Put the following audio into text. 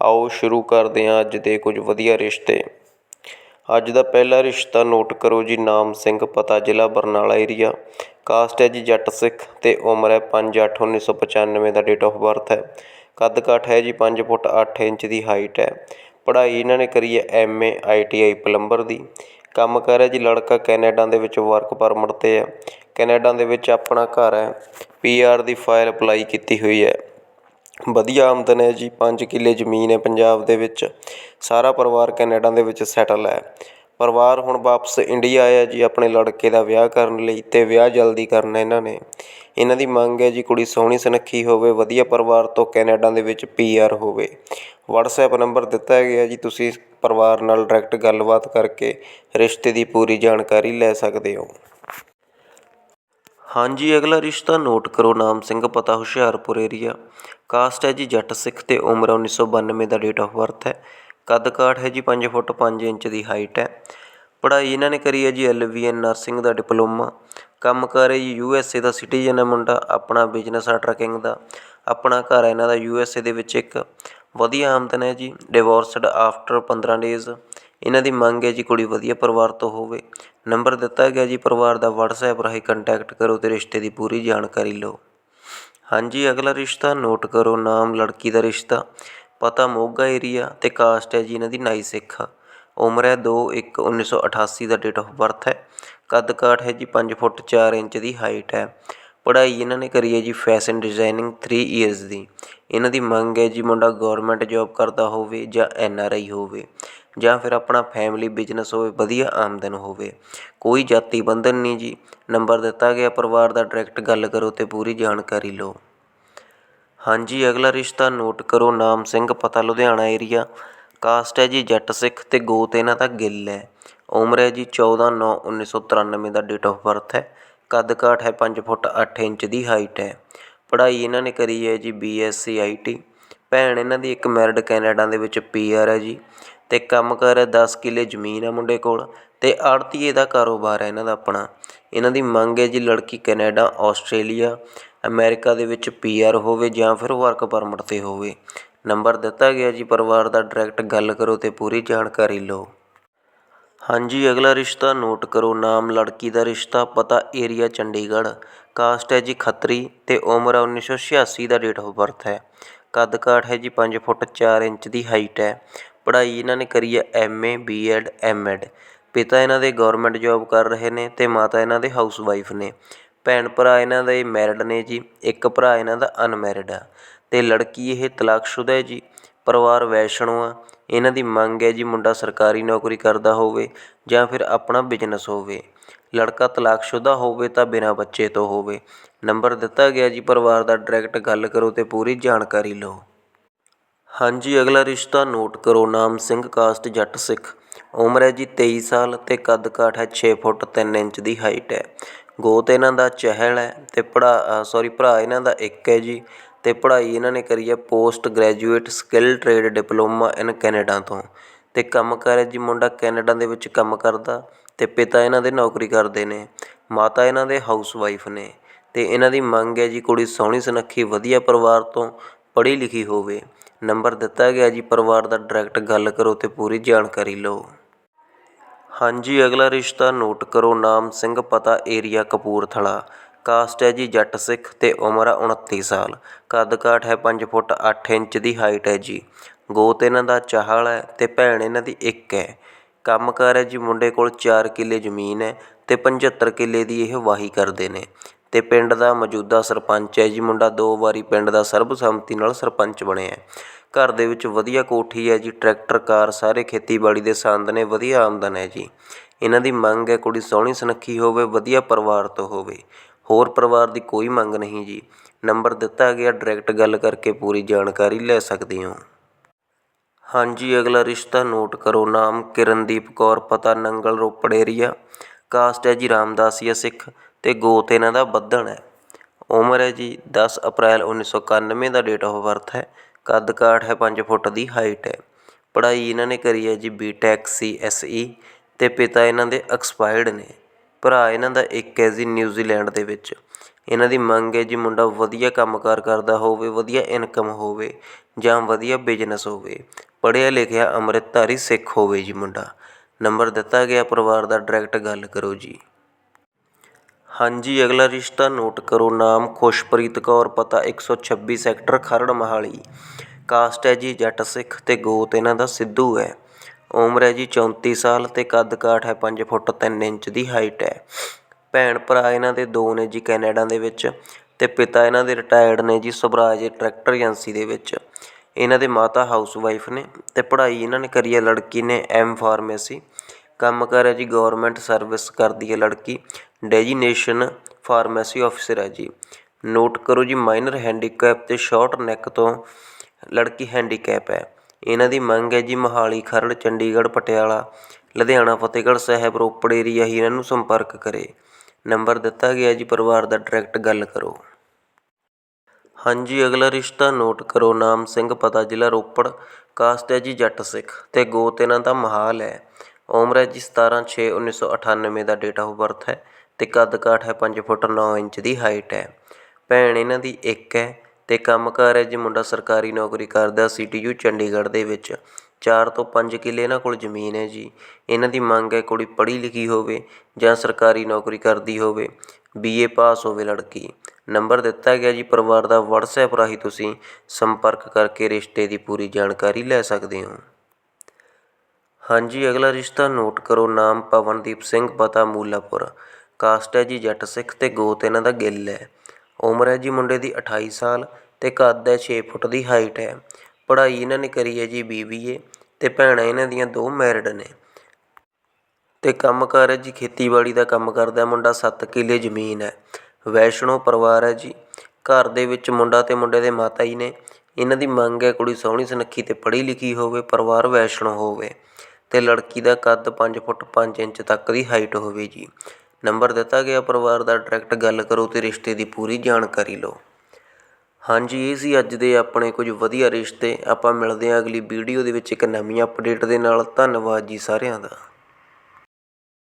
ਆਓ ਸ਼ੁਰੂ ਕਰਦੇ ਹਾਂ ਅੱਜ ਦੇ ਕੁਝ ਵਧੀਆ ਰਿਸ਼ਤੇ। ਅੱਜ ਦਾ ਪਹਿਲਾ ਰਿਸ਼ਤਾ ਨੋਟ ਕਰੋ ਜੀ, ਨਾਮ ਸਿੰਘ, ਪਤਾ ਜ਼ਿਲ੍ਹਾ ਬਰਨਾਲਾ ਏਰੀਆ ਕਾਸਟ ਹੈ ਜੀ ਜੱਟ ਸਿੱਖ ਤੇ ਉਮਰ ਹੈ 5/8/1995 ਦਾ ਡੇਟ ਆਫ ਬਰਥ ਹੈ। ਕੱਦ ਕਾਠ ਹੈ ਜੀ 5 ਫੁੱਟ 8 ਇੰਚ ਦੀ ਹਾਈਟ ਹੈ। ਪੜ੍ਹਾਈ ਇਹਨਾਂ ਨੇ ਕਰੀ ਹੈ ਐਮਏ ਆਈਟੀਆਈ ਪਲੰਬਰ ਦੀ। ਕੰਮ ਕਰ ਹੈ ਜੀ ਲੜਕਾ ਕੈਨੇਡਾ ਦੇ ਵਿੱਚ ਵਰਕ ਪਰਮਿਟ ਤੇ ਹੈ। ਕੈਨੇਡਾ ਦੇ ਵਿੱਚ ਆਪਣਾ ਘਰ ਹੈ। ਪੀਆਰ ਦੀ ਫਾਈਲ ਅਪਲਾਈ ਕੀਤੀ ਹੋਈ ਹੈ। ਵਧੀਆ ਆਮਦਨ ਹੈ ਜੀ, ਪੰਜ ਕਿੱਲੇ ਜ਼ਮੀਨ ਹੈ ਪੰਜਾਬ ਦੇ ਵਿੱਚ। ਸਾਰਾ ਪਰਿਵਾਰ ਕੈਨੇਡਾ ਦੇ ਵਿੱਚ ਸੈਟਲ ਹੈ। ਪਰਿਵਾਰ ਹੁਣ ਵਾਪਸ ਇੰਡੀਆ ਆਇਆ ਜੀ, ਆਪਣੇ ਲੜਕੇ ਦਾ ਵਿਆਹ ਕਰਨ ਲਈ ਅਤੇ ਵਿਆਹ ਜਲਦੀ ਕਰਨਾ ਇਹਨਾਂ ਨੇ। ਇਹਨਾਂ ਦੀ ਮੰਗ ਹੈ ਜੀ, ਕੁੜੀ ਸੋਹਣੀ ਸੁਨੱਖੀ ਹੋਵੇ, ਵਧੀਆ ਪਰਿਵਾਰ ਤੋਂ ਕੈਨੇਡਾ ਦੇ ਵਿੱਚ ਪੀ ਆਰ ਹੋਵੇ। ਵਟਸਐਪ ਨੰਬਰ ਦਿੱਤਾ ਗਿਆ ਜੀ, ਤੁਸੀਂ ਪਰਿਵਾਰ ਨਾਲ ਡਾਇਰੈਕਟ ਗੱਲਬਾਤ ਕਰਕੇ ਰਿਸ਼ਤੇ ਦੀ ਪੂਰੀ ਜਾਣਕਾਰੀ ਲੈ ਸਕਦੇ ਹੋ। ਹਾਂਜੀ, ਅਗਲਾ ਰਿਸ਼ਤਾ ਨੋਟ ਕਰੋ, ਨਾਮ ਸਿੰਘ, ਪਤਾ ਹੁਸ਼ਿਆਰਪੁਰ ਏਰੀਆ ਕਾਸਟ ਹੈ ਜੀ ਜੱਟ ਸਿੱਖ ਤੇ ਉਮਰ 1992 ਦਾ ਡੇਟ ਆਫ ਬਰਥ ਹੈ। ਕੱਦ ਕਾਠ ਹੈ ਜੀ 5 ਫੁੱਟ 5 ਇੰਚ ਦੀ ਹਾਈਟ ਹੈ। ਪੜ੍ਹਾਈ ਇਹਨਾਂ ਨੇ ਕਰੀ ਹੈ ਜੀ ਐਲਵੀਐਨ ਨਰਸਿੰਗ ਦਾ ਡਿਪਲੋਮਾ। ਕੰਮ ਕਰ ਹੈ ਜੀ ਯੂਐਸਏ ਦਾ ਸਿਟੀਜ਼ਨ ਹੈ ਮੁੰਡਾ, ਆਪਣਾ ਬਿਜ਼ਨਸ ਆ ਟਰੱਕਿੰਗ ਦਾ। ਆਪਣਾ ਘਰ ਹੈ ਇਹਨਾਂ ਦਾ ਯੂਐਸਏ ਦੇ ਵਿੱਚ ਇੱਕ। ਵਧੀਆ ਆਮਦਨ ਹੈ ਜੀ ਡਿਵੋਰਸਡ ਆਫਟਰ 15 ਡੇਜ਼ ਇਹਨਾਂ ਦੀ ਮੰਗ ਹੈ ਜੀ ਕੁੜੀ ਵਧੀਆ ਪਰਿਵਾਰ ਤੋਂ ਹੋਵੇ। ਨੰਬਰ ਦਿੱਤਾ ਗਿਆ ਜੀ, ਪਰਿਵਾਰ ਦਾ ਵਟਸਐਪ ਰਾਹੀਂ ਕੰਟੈਕਟ ਕਰੋ ਅਤੇ ਰਿਸ਼ਤੇ ਦੀ ਪੂਰੀ ਜਾਣਕਾਰੀ ਲਓ। ਹਾਂਜੀ, ਅਗਲਾ ਰਿਸ਼ਤਾ ਨੋਟ ਕਰੋ, ਨਾਮ, ਲੜਕੀ ਦਾ ਰਿਸ਼ਤਾ, ਪਤਾ ਮੋਗਾ ਏਰੀਆ ਅਤੇ ਕਾਸਟ ਹੈ ਜੀ, ਇਹਨਾਂ ਦੀ ਨਾਈ ਸਿੱਖ। ਉਮਰ ਹੈ 2/1/1988 ਦਾ ਡੇਟ ਆਫ ਬਰਥ ਹੈ। ਕੱਦ ਕਾਠ ਹੈ ਜੀ 5 ਫੁੱਟ 4 ਇੰਚ ਦੀ ਹਾਈਟ ਹੈ। ਪੜ੍ਹਾਈ ਇਹਨਾਂ ਨੇ ਕਰੀ ਹੈ ਜੀ ਫੈਸ਼ਨ ਡਿਜ਼ਾਈਨਿੰਗ 3 ਇਅਰਸ ਦੀ। ਇਹਨਾਂ ਦੀ ਮੰਗ ਹੈ ਜੀ, ਮੁੰਡਾ ਗਵਰਨਮੈਂਟ ਜੌਬ ਕਰਦਾ ਹੋਵੇ ਜਾਂ ਐਨ ਆਰ ਆਈ ਹੋਵੇ। ਜਾਂ ਫਿਰ ਆਪਣਾ ਫੈਮਿਲੀ ਬਿਜ਼ਨਸ ਹੋਵੇ, ਵਧੀਆ ਆਮਦਨ ਹੋਵੇ। ਕੋਈ ਜਾਤੀ ਬੰਧਨ ਨਹੀਂ ਜੀ। ਨੰਬਰ ਦਿੱਤਾ ਗਿਆ, ਪਰਿਵਾਰ ਦਾ ਡਾਇਰੈਕਟ ਗੱਲ ਕਰੋ ਅਤੇ ਪੂਰੀ ਜਾਣਕਾਰੀ ਲਓ। ਹਾਂਜੀ, ਅਗਲਾ ਰਿਸ਼ਤਾ ਨੋਟ ਕਰੋ, ਨਾਮ ਸਿੰਘ, ਪਤਾ ਲੁਧਿਆਣਾ ਏਰੀਆ ਕਾਸਟ ਹੈ ਜੀ ਜੱਟ ਸਿੱਖ ਅਤੇ ਗੋਤ ਇਹਨਾਂ ਦਾ ਗਿੱਲ ਹੈ। ਉਮਰ ਹੈ ਜੀ 14/9/1993 ਦਾ ਡੇਟ ਆਫ ਬਰਥ ਹੈ। ਕੱਦ ਕਾਠ ਹੈ ਪੰਜ ਫੁੱਟ ਅੱਠ ਇੰਚ ਦੀ ਹਾਈਟ ਹੈ। ਪੜ੍ਹਾਈ ਇਹਨਾਂ ਨੇ ਕਰੀ ਹੈ ਜੀ B S C I T ਭੈਣ ਇਹਨਾਂ ਦੀ ਇੱਕ ਮੈਰਿਡ ਕੈਨੇਡਾ ਦੇ ਵਿੱਚ ਪੀ ਆਰ ਹੈ ਜੀ। ਅਤੇ ਕੰਮ ਕਾਰ ਹੈ ਦਸ ਕਿੱਲੇ ਜ਼ਮੀਨ ਹੈ ਮੁੰਡੇ ਕੋਲ ਅਤੇ ਆੜ੍ਹਤੀਏ ਦਾ ਕਾਰੋਬਾਰ ਹੈ ਇਹਨਾਂ ਦਾ ਆਪਣਾ। ਇਹਨਾਂ ਦੀ ਮੰਗ ਹੈ ਜੀ ਲੜਕੀ ਕੈਨੇਡਾ, ਆਸਟ੍ਰੇਲੀਆ, ਅਮੈਰੀਕਾ ਦੇ ਵਿੱਚ ਪੀ ਆਰ ਹੋਵੇ ਜਾਂ ਫਿਰ ਵਰਕ ਪਰਮਿਟ ਤੇ ਹੋਵੇ। ਨੰਬਰ ਦਿੱਤਾ ਗਿਆ ਜੀ, ਪਰਿਵਾਰ ਦਾ ਡਾਇਰੈਕਟ ਗੱਲ ਕਰੋ ਅਤੇ ਪੂਰੀ ਜਾਣਕਾਰੀ ਲਓ। ਹਾਂਜੀ, ਅਗਲਾ ਰਿਸ਼ਤਾ ਨੋਟ ਕਰੋ, ਨਾਮ, ਲੜਕੀ ਦਾ ਰਿਸ਼ਤਾ, ਪਤਾ, ਏਰੀਆ, ਚੰਡੀਗੜ੍ਹ। ਕਾਸਟ ਹੈ ਜੀ ਖੱਤਰੀ ਅਤੇ ਉਮਰ 1986 ਦਾ, ਡੇਟ ਆਫ ਬਰਥ ਹੈ। ਕੱਦ ਕਾਠ ਹੈ ਜੀ ਪੰਜ ਫੁੱਟ ਚਾਰ ਇੰਚ ਦੀ, ਹਾਈਟ ਹੈ। ਪੜ੍ਹਾਈ ਇਹਨਾਂ ਨੇ ਕਰੀ ਹੈ M A B Ed M M Ed ਪਿਤਾ ਇਹਨਾਂ ਦੇ ਗੌਰਮੈਂਟ ਜੋਬ ਕਰ ਰਹੇ ਨੇ ਅਤੇ ਮਾਤਾ ਇਹਨਾਂ ਦੇ ਹਾਊਸ ਵਾਈਫ ਨੇ। ਭੈਣ ਭਰਾ ਇਹਨਾਂ ਦੇ ਮੈਰਿਡ ਨੇ ਜੀ, ਇੱਕ ਭਰਾ ਇਹਨਾਂ ਦਾ ਅਨਮੈਰਿਡ ਆ। ਅਤੇ ਲੜਕੀ ਇਹ ਤਲਾਕਸ਼ੁਦਾ ਹੈ ਜੀ, ਪਰਿਵਾਰ ਵੈਸ਼ਨੋ ਆ। ਇਹਨਾਂ ਦੀ ਮੰਗ ਹੈ ਜੀ ਮੁੰਡਾ ਸਰਕਾਰੀ ਨੌਕਰੀ ਕਰਦਾ ਹੋਵੇ ਜਾਂ ਫਿਰ ਆਪਣਾ ਬਿਜ਼ਨਸ ਹੋਵੇ। ਲੜਕਾ ਤਲਾਕਸ਼ੁਦਾ ਹੋਵੇ ਤਾਂ ਬਿਨਾਂ ਬੱਚੇ ਤੋਂ ਹੋਵੇ। ਨੰਬਰ ਦਿੱਤਾ ਗਿਆ ਜੀ, ਪਰਿਵਾਰ ਦਾ ਡਾਇਰੈਕਟ ਗੱਲ ਕਰੋ ਅਤੇ ਪੂਰੀ ਜਾਣਕਾਰੀ ਲਓ। ਹਾਂਜੀ, ਅਗਲਾ ਰਿਸ਼ਤਾ ਨੋਟ ਕਰੋ। ਨਾਮ ਸਿੰਘ, ਕਾਸਟ ਜੱਟ ਸਿੱਖ। ਉਮਰ ਹੈ ਜੀ 23 ਸਾਲ ਤੇ ਕੱਦ ਕਾਠ ਹੈ 6 ਫੁੱਟ 3 ਇੰਚ ਦੀ ਹਾਈਟ ਹੈ। ਗੋਤ ਇਹਨਾਂ ਦਾ ਚਹਿਲ ਹੈ ਤੇ ਪੜਾ ਸੌਰੀ ਭਰਾ ਇਹਨਾਂ ਦਾ ਇੱਕ ਹੈ ਜੀ ਤੇ ਪੜ੍ਹਾਈ ਇਹਨਾਂ ਨੇ ਕਰੀ ਹੈ post graduate skill trade diploma in Canada ਤੋਂ। ਤੇ ਕੰਮ ਕਰ ਹੈ ਜੀ ਮੁੰਡਾ ਕੈਨੇਡਾ ਦੇ ਵਿੱਚ ਕੰਮ ਕਰਦਾ ਤੇ ਪਿਤਾ ਇਹਨਾਂ ਦੇ ਨੌਕਰੀ ਕਰਦੇ ਨੇ। ਮਾਤਾ ਇਹਨਾਂ ਦੇ ਹਾਊਸ ਵਾਈਫ ਨੇ ਤੇ ਇਹਨਾਂ ਦੀ ਮੰਗ ਹੈ ਜੀ ਕੁੜੀ ਸੋਹਣੀ ਸੁਨੱਖੀ, ਵਧੀਆ ਪਰਿਵਾਰ ਤੋਂ ਪੜ੍ਹੀ ਲਿਖੀ ਹੋਵੇ। ਨੰਬਰ ਦਿੱਤਾ ਗਿਆ ਜੀ, ਪਰਿਵਾਰ ਦਾ ਡਾਇਰੈਕਟ ਗੱਲ ਕਰੋ ਤੇ ਪੂਰੀ ਜਾਣਕਾਰੀ ਲਓ। ਹਾਂਜੀ, ਅਗਲਾ ਰਿਸ਼ਤਾ ਨੋਟ ਕਰੋ, ਨਾਮ ਸਿੰਘ, ਪਤਾ ਏਰੀਆ ਕਪੂਰਥਲਾ। ਕਾਸਟ ਹੈ ਜੀ ਜੱਟ ਸਿੱਖ ਤੇ ਉਮਰ ਆ 29 ਸਾਲ। ਕੱਦ ਕਾਠ ਹੈ 5 ਫੁੱਟ 8 ਇੰਚ ਦੀ ਹਾਈਟ ਹੈ ਜੀ। ਗੋਤ ਇਹਨਾਂ ਦਾ ਚਾਹਲ ਹੈ ਤੇ ਭੈਣ ਇਹਨਾਂ ਦੀ ਇੱਕ ਹੈ। ਕੰਮ ਕਾਰ ਹੈ ਜੀ, ਮੁੰਡੇ ਕੋਲ 4 ਕਿੱਲੇ ਜ਼ਮੀਨ ਹੈ ਤੇ 75 ਕਿੱਲੇ ਦੀ ਇਹ ਵਾਹੀ ਕਰਦੇ ਨੇ। ਅਤੇ ਪਿੰਡ ਦਾ ਮੌਜੂਦਾ ਸਰਪੰਚ ਹੈ ਜੀ। ਮੁੰਡਾ ਦੋ ਵਾਰੀ ਪਿੰਡ ਦਾ ਸਰਬਸੰਮਤੀ ਨਾਲ ਸਰਪੰਚ ਬਣਿਆ ਘਰ ਦੇ ਵਿੱਚ ਵਧੀਆ ਕੋਠੀ ਹੈ ਜੀ। ਟਰੈਕਟਰ, ਕਾਰ ਸਾਰੇ ਖੇਤੀਬਾੜੀ ਦੇ ਸੰਦ ਨੇ, ਵਧੀਆ ਆਮਦਨ ਹੈ ਜੀ। ਇਹਨਾਂ ਦੀ ਮੰਗ ਹੈ ਕੁੜੀ ਸੋਹਣੀ ਸੁਨੱਖੀ ਹੋਵੇ, ਵਧੀਆ ਪਰਿਵਾਰ ਤੋਂ ਹੋਵੇ। ਹੋਰ ਪਰਿਵਾਰ ਦੀ ਕੋਈ ਮੰਗ ਨਹੀਂ ਜੀ। ਨੰਬਰ ਦਿੱਤਾ ਗਿਆ, ਡਾਇਰੈਕਟ ਗੱਲ ਕਰਕੇ ਪੂਰੀ ਜਾਣਕਾਰੀ ਲੈ ਸਕਦੇ ਹੋ। ਹਾਂਜੀ, ਅਗਲਾ ਰਿਸ਼ਤਾ ਨੋਟ ਕਰੋ। ਨਾਮ ਕਿਰਨਦੀਪ ਕੌਰ, ਪਤਾ ਨੰਗਲ ਰੋਪੜ ਏਰੀਆ ਕਾਸਟ ਹੈ ਜੀ ਰਾਮਦਾਸੀਆ ਸਿੱਖ। ਅਤੇ ਗੋਤ ਇਹਨਾਂ ਦਾ ਬੱਧਣ ਹੈ। ਉਮਰ ਹੈ ਜੀ ਦਸ ਅਪ੍ਰੈਲ 1991 ਦਾ ਡੇਟ ਆਫ ਬਰਥ ਹੈ। ਕੱਦ ਕਾਠ ਹੈ ਪੰਜ ਫੁੱਟ ਦੀ ਹਾਈਟ ਹੈ। ਪੜ੍ਹਾਈ ਇਹਨਾਂ ਨੇ ਕਰੀ ਹੈ ਜੀ B Tech C S E ਅਤੇ ਪਿਤਾ ਇਹਨਾਂ ਦੇ ਐਕਸਪਾਇਰਡ ਨੇ। ਭਰਾ ਇਹਨਾਂ ਦਾ ਇੱਕ ਹੈ ਜੀ ਨਿਊਜ਼ੀਲੈਂਡ ਦੇ ਵਿੱਚ। ਇਹਨਾਂ ਦੀ ਮੰਗ ਹੈ ਜੀ ਮੁੰਡਾ ਵਧੀਆ ਕੰਮਕਾਰ ਕਰਦਾ ਹੋਵੇ, ਵਧੀਆ ਇਨਕਮ ਹੋਵੇ ਜਾਂ ਵਧੀਆ ਬਿਜ਼ਨਸ ਹੋਵੇ। ਪੜ੍ਹਿਆ ਲਿਖਿਆ ਅੰਮ੍ਰਿਤਧਾਰੀ ਸਿੱਖ ਹੋਵੇ ਜੀ ਮੁੰਡਾ। ਨੰਬਰ ਦਿੱਤਾ ਗਿਆ, ਪਰਿਵਾਰ ਦਾ ਡਾਇਰੈਕਟ ਗੱਲ ਕਰੋ ਜੀ। ਹਾਂਜੀ, ਅਗਲਾ ਰਿਸ਼ਤਾ ਨੋਟ ਕਰੋ। ਨਾਮ ਖੁਸ਼ਪ੍ਰੀਤ ਕੌਰ, ਪਤਾ 126 ਸੈਕਟਰ ਖਰੜ ਮੋਹਾਲੀ। ਕਾਸਟ ਹੈ ਜੀ ਜੱਟ ਸਿੱਖ ਅਤੇ ਗੋਤ, ਇਹਨਾਂ ਦਾ ਸਿੱਧੂ ਹੈ। ਉਮਰ ਹੈ ਜੀ 34 ਸਾਲ ਅਤੇ ਕੱਦ ਕਾਠ ਹੈ 5 ਫੁੱਟ 3 ਇੰਚ ਦੀ ਹਾਈਟ ਹੈ। ਭੈਣ ਭਰਾ ਇਹਨਾਂ ਦੇ ਦੋ ਨੇ ਜੀ ਕੈਨੇਡਾ ਦੇ ਵਿੱਚ ਅਤੇ ਪਿਤਾ ਇਹਨਾਂ ਦੇ ਰਿਟਾਇਰਡ ਨੇ ਜੀ ਸਵਰਾਜ ਟਰੈਕਟਰ ਏਜੰਸੀ ਦੇ ਵਿੱਚ। ਇਹਨਾਂ ਦੇ ਮਾਤਾ ਹਾਊਸ ਵਾਈਫ ਨੇ ਅਤੇ ਪੜ੍ਹਾਈ ਇਹਨਾਂ ਨੇ ਕਰੀ ਹੈ, ਲੜਕੀ ਨੇ ਐਮ ਫਾਰਮੇਸੀ। ਕੰਮ ਕਾਰ ਹੈ ਜੀ ਗੌਰਮੈਂਟ ਸਰਵਿਸ ਕਰਦੀ ਹੈ ਲੜਕੀ। ਡੈਜੀਨੇਸ਼ਨ ਫਾਰਮੇਸੀ ਆਫਿਸਰ ਹੈ ਜੀ। ਨੋਟ ਕਰੋ ਜੀ ਮਾਈਨਰ ਹੈਂਡੀਕੈਪ ਤੇ ਸ਼ਾਰਟ ਨੈਕ ਤੋਂ ਲੜਕੀ ਹੈਂਡੀਕੈਪ ਹੈ। ਇਹਨਾਂ ਦੀ ਮੰਗ ਹੈ ਜੀ, ਮੋਹਾਲੀ, ਖਰੜ, ਚੰਡੀਗੜ੍ਹ, ਪਟਿਆਲਾ, ਲੁਧਿਆਣਾ, ਫਤਿਹਗੜ੍ਹ ਸਾਹਿਬ, ਰੋਪੜ ਏਰੀਆ ਹੀ ਇਹਨਾਂ ਨੂੰ ਸੰਪਰਕ ਕਰੇ। ਨੰਬਰ ਦਿੱਤਾ ਗਿਆ ਜੀ, ਪਰਿਵਾਰ ਦਾ ਡਾਇਰੈਕਟ ਗੱਲ ਕਰੋ। ਹਾਂਜੀ, ਅਗਲਾ ਰਿਸ਼ਤਾ ਨੋਟ ਕਰੋ, ਨਾਮ ਸਿੰਘ, ਪਤਾ ਜ਼ਿਲ੍ਹਾ ਰੋਪੜ। ਕਾਸਟ ਹੈ ਜੀ ਜੱਟ ਸਿੱਖ ਤੇ ਗੋਤ ਇਹਨਾਂ ਦਾ ਮਹਾਲ ਹੈ। ਉਮਰ ਹੈ ਜੀ 17 6 1998 ਦਾ ਡੇਟ ਆਫ ਬਰਥ ਹੈ ਅਤੇ ਕੱਦ ਕਾਠ ਹੈ ਪੰਜ ਫੁੱਟ ਨੌ ਇੰਚ ਦੀ ਹਾਈਟ ਹੈ। ਭੈਣ ਇਹਨਾਂ ਦੀ ਇੱਕ ਹੈ ਤੇ ਕੰਮਕਾਰ ਹੈ ਜੀ ਮੁੰਡਾ ਸਰਕਾਰੀ ਨੌਕਰੀ ਕਰਦਾ ਸੀ ਟੀ ਯੂ ਚੰਡੀਗੜ੍ਹ ਦੇ ਵਿੱਚ। ਚਾਰ ਤੋਂ ਪੰਜ ਕਿੱਲੇ ਇਹਨਾਂ ਕੋਲ ਜ਼ਮੀਨ ਹੈ ਜੀ। ਇਹਨਾਂ ਦੀ ਮੰਗ ਹੈ ਕੁੜੀ ਪੜ੍ਹੀ ਲਿਖੀ ਹੋਵੇ ਜਾਂ ਸਰਕਾਰੀ ਨੌਕਰੀ ਕਰਦੀ ਹੋਵੇ। ਬੀਏ ਪਾਸ ਹੋਵੇ ਲੜਕੀ। ਨੰਬਰ ਦਿੱਤਾ ਗਿਆ ਜੀ, ਪਰਿਵਾਰ ਦਾ ਵਟਸਐਪ ਰਾਹੀਂ ਤੁਸੀਂ ਸੰਪਰਕ ਕਰਕੇ ਰਿਸ਼ਤੇ ਦੀ ਪੂਰੀ ਜਾਣਕਾਰੀ ਲੈ ਸਕਦੇ ਹੋ। ਹਾਂਜੀ, ਅਗਲਾ ਰਿਸ਼ਤਾ ਨੋਟ ਕਰੋ, ਨਾਮ ਪਵਨਦੀਪ ਸਿੰਘ, ਪਤਾ ਮੂਲਾਪੁਰ। ਕਾਸਟ ਹੈ ਜੀ ਜੱਟ ਸਿੱਖ ਤੇ ਗੋਤ ਇਹਨਾਂ ਦਾ ਗਿੱਲ ਹੈ। ਉਮਰ ਹੈ ਜੀ ਮੁੰਡੇ ਦੀ 28 ਸਾਲ ਤੇ ਕੱਦ ਹੈ 6 ਫੁੱਟ ਦੀ ਹਾਈਟ ਹੈ। ਪੜ੍ਹਾਈ ਇਹਨਾਂ ਨੇ ਕਰੀ ਹੈ ਜੀ BBA ਤੇ ਭੈਣਾਂ ਇਹਨਾਂ ਦੀਆਂ ਦੋ ਮੈਰਿਡ ਨੇ। ਤੇ ਕੰਮਕਾਰ ਹੈ ਜੀ ਖੇਤੀਬਾੜੀ ਦਾ ਕੰਮ ਕਰਦਾ ਮੁੰਡਾ 7 ਕਿੱਲੇ ਜ਼ਮੀਨ ਹੈ। ਵੈਸ਼ਨੋ ਪਰਿਵਾਰ ਹੈ ਜੀ। ਘਰ ਦੇ ਵਿੱਚ ਮੁੰਡਾ ਤੇ ਮੁੰਡੇ ਦੇ ਮਾਤਾ ਜੀ ਨੇ। ਇਹਨਾਂ ਦੀ ਮੰਗ ਹੈ ਕੁੜੀ ਸੋਹਣੀ, ਸੁਨੱਖੀ ਤੇ ਪੜ੍ਹੀ ਲਿਖੀ ਹੋਵੇ, ਪਰਿਵਾਰ ਵੈਸ਼ਨੋ ਹੋਵੇ। ਅਤੇ ਲੜਕੀ ਦਾ ਕੱਦ ਪੰਜ ਫੁੱਟ ਪੰਜ ਇੰਚ ਤੱਕ ਦੀ ਹਾਈਟ ਹੋਵੇ ਜੀ। ਨੰਬਰ ਦਿੱਤਾ ਗਿਆ ਪਰਿਵਾਰ ਦਾ ਡਾਇਰੈਕਟ ਗੱਲ ਕਰੋ ਅਤੇ ਰਿਸ਼ਤੇ ਦੀ ਪੂਰੀ ਜਾਣਕਾਰੀ ਲਓ। ਹਾਂਜੀ, ਇਹ ਸੀ ਅੱਜ ਦੇ ਆਪਣੇ ਕੁਝ ਵਧੀਆ ਰਿਸ਼ਤੇ। ਆਪਾਂ ਮਿਲਦੇ ਹਾਂ ਅਗਲੀ ਵੀਡੀਓ ਦੇ ਵਿੱਚ ਇੱਕ ਨਵੀਂ ਅਪਡੇਟ ਦੇ ਨਾਲ। ਧੰਨਵਾਦ ਜੀ ਸਾਰਿਆਂ ਦਾ।